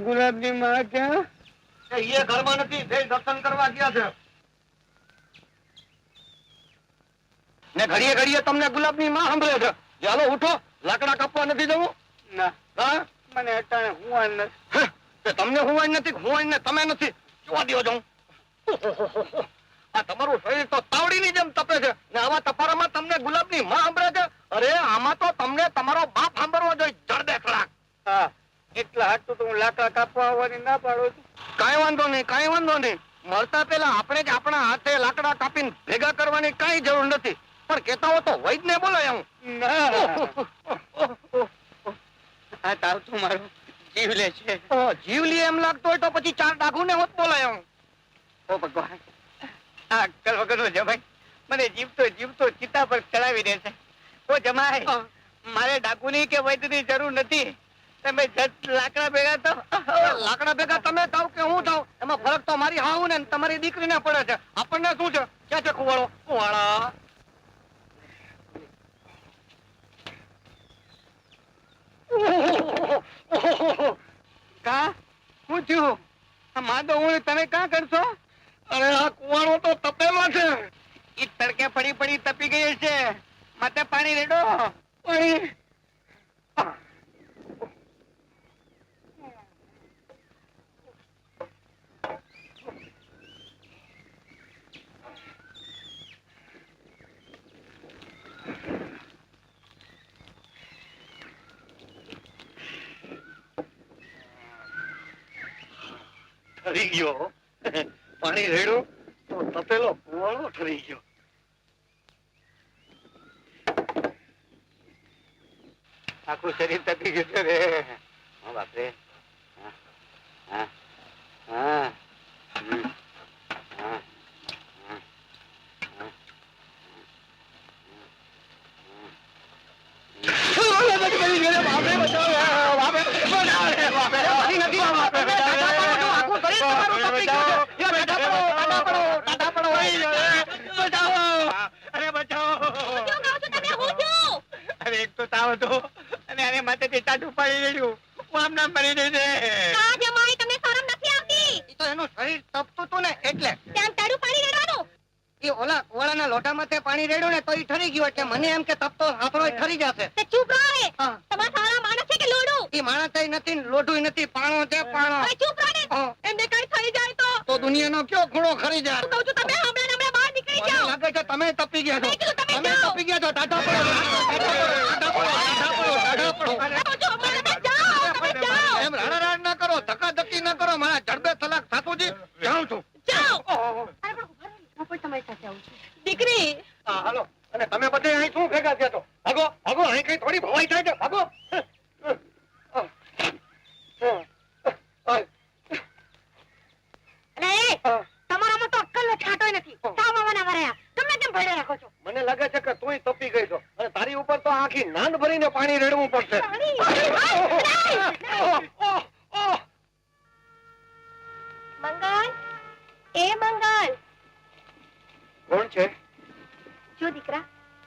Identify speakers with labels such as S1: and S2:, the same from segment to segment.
S1: ગુલાબની માં ક્યાં?
S2: એ ઘરમાં નથી તે દર્શન કરવા ગયા છે. ને ઘડીએ ઘડીએ તમને ગુલાબની માં સાંભળે છે. ચાલો ઉઠો. લાકડા કાપવા નથી જવું?
S1: ના.
S2: હા?
S1: મને અટાણે હુવા નથી.
S2: તમને હુવાય નથી હુવાય ને તમે નથી. જોવા દ્યો જાઉં. આ તમારું શરીર તો તાવડીની જેમ તપે છે. ને આવા તપારામાં તમને ગુલાબની માં સાંભળે છે? અરે આમાં તો તમને તમારો બાપ
S1: હાટું તો હું લાકડા કાપવા આવવાની ના પાડું છું.
S2: વાંધો નહીં કાંઈ વાંધો નહીં. મળતા પેલા આપણે જ આપણા હાથે લાકડા કાપીને ભેગા કરવાની કાંઈ જરૂર નથી. પણ કેતા હો તો વૈદને બોલાય હું
S1: આ તાવ તું મારો જીવ લે છે.
S2: જીવ લે એમ લાગતો હોય તો પછી ચાર ડાઘુને હોત બોલાય હું
S1: ઓ ભગવાન આ અક્કલ વગરનો જમાઈ. મને જીવતો જીવતો ચિતા પર ચડાવી દે છે. ઓ જમાઈ
S2: હા.
S1: મારે ડાકુની કે વૈદ્યની જરૂર નથી. તમે લાકડા ભેગા તો
S2: લાકડા ભેગા તમે થાવ કે હું થાવ? એમાં ફરક તો મારી હાવ ને તમારી દીકરીને પડે છે. આપણને શું છે? ક્યાં છે કુવાળો? કુવાળા.
S1: કા? હું થયું? માદો હું તમે કા કરશો?
S2: અરે, આ કુવાળો તો તપેલો છે.
S1: એ તડકે પડી પડી તપી ગઈ છે. માથે પાણી રેડો.
S2: પાણી. ઠરી ગયો. પાણી રેડું, તો તપેલો કુવાળો ઠરી ગયો.
S1: આખું શરીર તપી ગયું રે.
S2: હા, બાપરે. હા હા હમ. હા હા હા
S1: અરે બચાવો અરે એક તો તાવ હતો અને આને માથેથી ટાટું પાડી રેડ્યું હું આમ મરી જઈ છે.
S2: ઈ તો એનું શરીર તપતું હતું ને એટલે.
S3: ત્યાં તારું પાણી રેડવાનું?
S2: એ ઓલા ઓળાના લોટામાંથી પાણી રેડ્યું ને તો ઈ ઠરી ગયો એટલે મને એમ કે તપતો હાથરો ઠરી જશે.
S3: તે ચૂપ રહો રે
S2: હા.
S3: સારા માણસ છે કે લોડું
S2: ઈ માણસ નથી ને લોઢું નથી પાણો છે પાણો.
S3: ચૂપ રહો એમને કઈ થઈ જાય તો?
S2: તો દુનિયાનો કયો ખૂણો ખરી જાય?
S3: કહું છું તમે હમણાં હમણાં બહાર નીકળી જાઓ.
S2: લાગે છે તમે તપી ગયા છો.
S3: તમે
S2: તપી ગયા છો ટાટા પડો ટાટા પડો ટાટા પડો
S3: કહું છું હમણાં તમે જાઓ તમે જાઓ
S2: એમ રાડારાડ ના કરો ધક્કાધક્કી ના કરો મારા જડબે તલાક ઠાકોરજી જાઉં છું
S3: જાઓ અરે પણ ઊભા રહો ને, હું પણ તમારી સાથે આવું છું દીકરી
S2: હા હાલો. અને તમે બધે અહીં શું ભેગા થયા તો ભાગો ભાગો અહીં કઈ થોડી ભવાઈ થાય છે. ભાગો.
S3: તમારામાં તો અક્કલ નો છાંટોય નથી. સાવ વરાયા. તમે કેમ ભળે રાખો છો.
S2: મને લાગે છે કે તપી ગઈ છો. અને તારી ઉપર તો આખી નાંદ ભરીને પાણી રેડવું પડશે.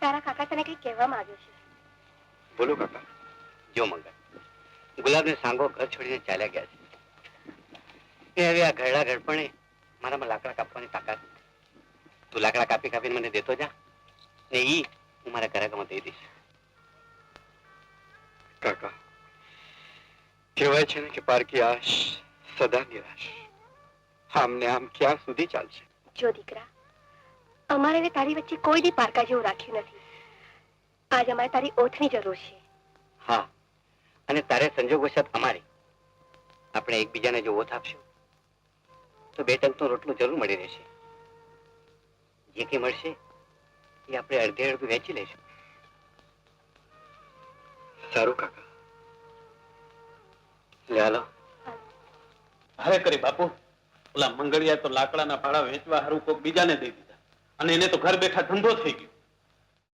S3: તારા કાકા તને કઈ કહેવા માંગ્યો છે?
S4: બોલો કાકા. જો મંગળ ગુલાબને સાંગો ઘર છોડીને ચાલ્યા ગયા છે. એ હવે આ ઘરડા ઘડપણે મારામાં લાકડા કાપવાની તાકાત તું લાકડા કાપી કાપીને મને દેતો જા ને ઈ હું મારા ઘરાકામાં દઈ દઈશ.
S5: કાકા કહેવાય છે ને કે પારકી આશ સદા નિરાશ. આમને આમ ક્યાં સુધી ચાલશે?
S3: જો દીકરા અમારે ને તારી વચ્ચે કોઈ દી પારકા જેવું રાખ્યું નથી. આજ અમારે તારી ઓઠની જરૂર છે.
S4: હા. અને તારે સંજોગવશાત અમારી. આપણે એકબીજાને જો ઓથ આપશું તો બે ટંકનો રોટલો જરૂર મળી રહેશે. જે કંઈ મળશે એ આપણે અડધે અડધું વેચી લઈશું.
S5: સારું કાકા.
S4: લે હાલો.
S6: હવે કરી બાપુ. ઓલા મંગળિયા તો લાકડાના ભાડા વેચવા હારું કોક બીજાને દઈ દીધા અને એને તો ઘર બેઠા ધંધો થઈ ગયો.